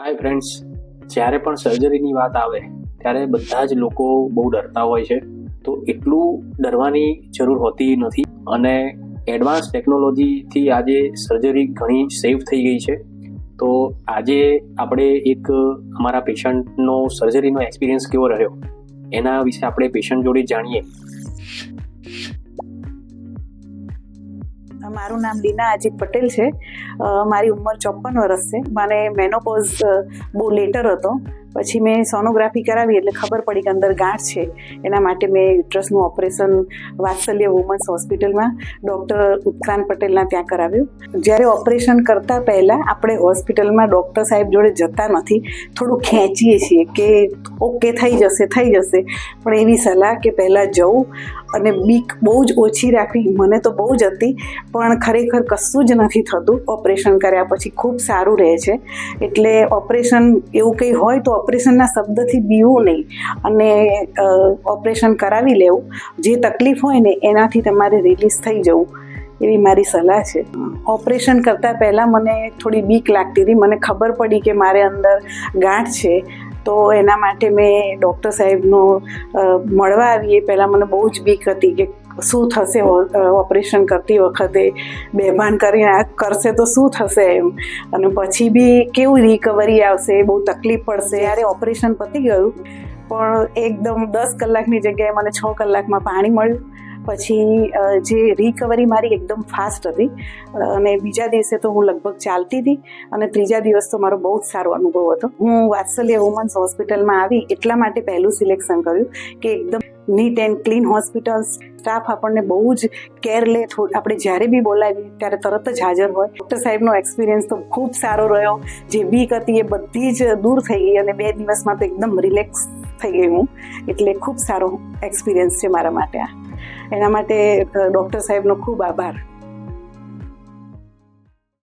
Hi friends જ્યારે પણ સર્જરીની વાત આવે, ત્યારે બધા જ લોકો બહુ ડરતા હોય છે. તો એટલું ડરવાની જરૂર હોતી નથી અને એડવાન્સ ટેકનોલોજીથી આજે સર્જરી ઘણી સેફ થઈ ગઈ છે. તો આજે આપણે એક અમારા પેશન્ટનો સર્જરીનો એક્સપિરિયન્સ કેવો રહ્યો? એના વિશે આપણે પેશન્ટ જોડે જાણીએ. મારું નામ લીના અજીત પટેલ છે. મારી ઉંમર ચોપન વર્ષ છે. મને મેનોપોઝ બહુ લેટર હતો. પછી મેં સોનોગ્રાફી કરાવી એટલે ખબર પડી કે અંદર ગાંઠ છે. એના માટે મેં યુટ્રસનું ઓપરેશન વાત્સલ્ય વુમન્સ હોસ્પિટલમાં ડૉક્ટર ઉત્ક્રાંત પટેલના ત્યાં કરાવ્યું. જ્યારે ઓપરેશન કરતાં પહેલાં આપણે હોસ્પિટલમાં ડૉક્ટર સાહેબ જોડે જતા નથી. થોડું ખેંચીએ છીએ કે ઓકે થઈ જશે થઈ જશે. પણ એવી સલાહ કે પહેલાં જવું અને બીક બહુ જ ઓછી રાખવી. મને તો બહુ જ હતી, પણ ખરેખર કશું જ નથી થતું. ઓપરેશન કર્યા પછી ખૂબ સારું રહે છે. એટલે ઓપરેશન એવું કંઈ હોય તો ઓપરેશનના શબ્દથી બીવું નહીં. અને ઓપરેશન કરાવી લેવું. જે તકલીફ હોય ને એનાથી તમારે રિલીઝ થઈ જવું. એવી મારી સલાહ છે. ઓપરેશન કરતાં પહેલાં મને થોડી બીક લાગતી હતી. મને ખબર પડી કે મારે અંદર ગાંઠ છે. તો એના માટે મેં ડૉક્ટર સાહેબનો મળવા આવી એ પહેલાં મને બહુ જ બીક હતી કે શું થશે ઓપરેશન કરતી વખતે બેભાન કરીને આ કરશે તો શું થશે એમ? અને પછી બી કેવું રિકવરી આવશે? બહુ તકલીફ પડશે? ત્યારે ઓપરેશન પતી ગયું. પણ એકદમ દસ કલાકની જગ્યાએ મને છ કલાકમાં પાણી મળ્યું. પછી જે રિકવરી મારી એકદમ ફાસ્ટ હતી. અને બીજા દિવસે તો હું લગભગ ચાલતી હતી. અને ત્રીજા દિવસ તો મારો બહુ જ સારો અનુભવ હતો. હું વાત્સલ્ય વુમન્સ હોસ્પિટલમાં આવી એટલા માટે પહેલું સિલેક્શન કર્યું કે એકદમ neat and clean hospital staff આપણને બહુ જ કેર લે. આપણે જ્યારે બી બોલાવીએ, ત્યારે તરત જ હાજર હોય. ડૉક્ટર સાહેબનો એક્સપિરિયન્સ તો ખૂબ સારો રહ્યો. જે બીક હતી એ બધી જ દૂર થઈ ગઈ અને બે દિવસમાં તો એકદમ રિલેક્સ થઈ ગઈ હું. એટલે ખૂબ સારો એક્સપિરિયન્સ છે મારા માટે આ. એના માટે ડૉક્ટર સાહેબનો ખૂબ આભાર.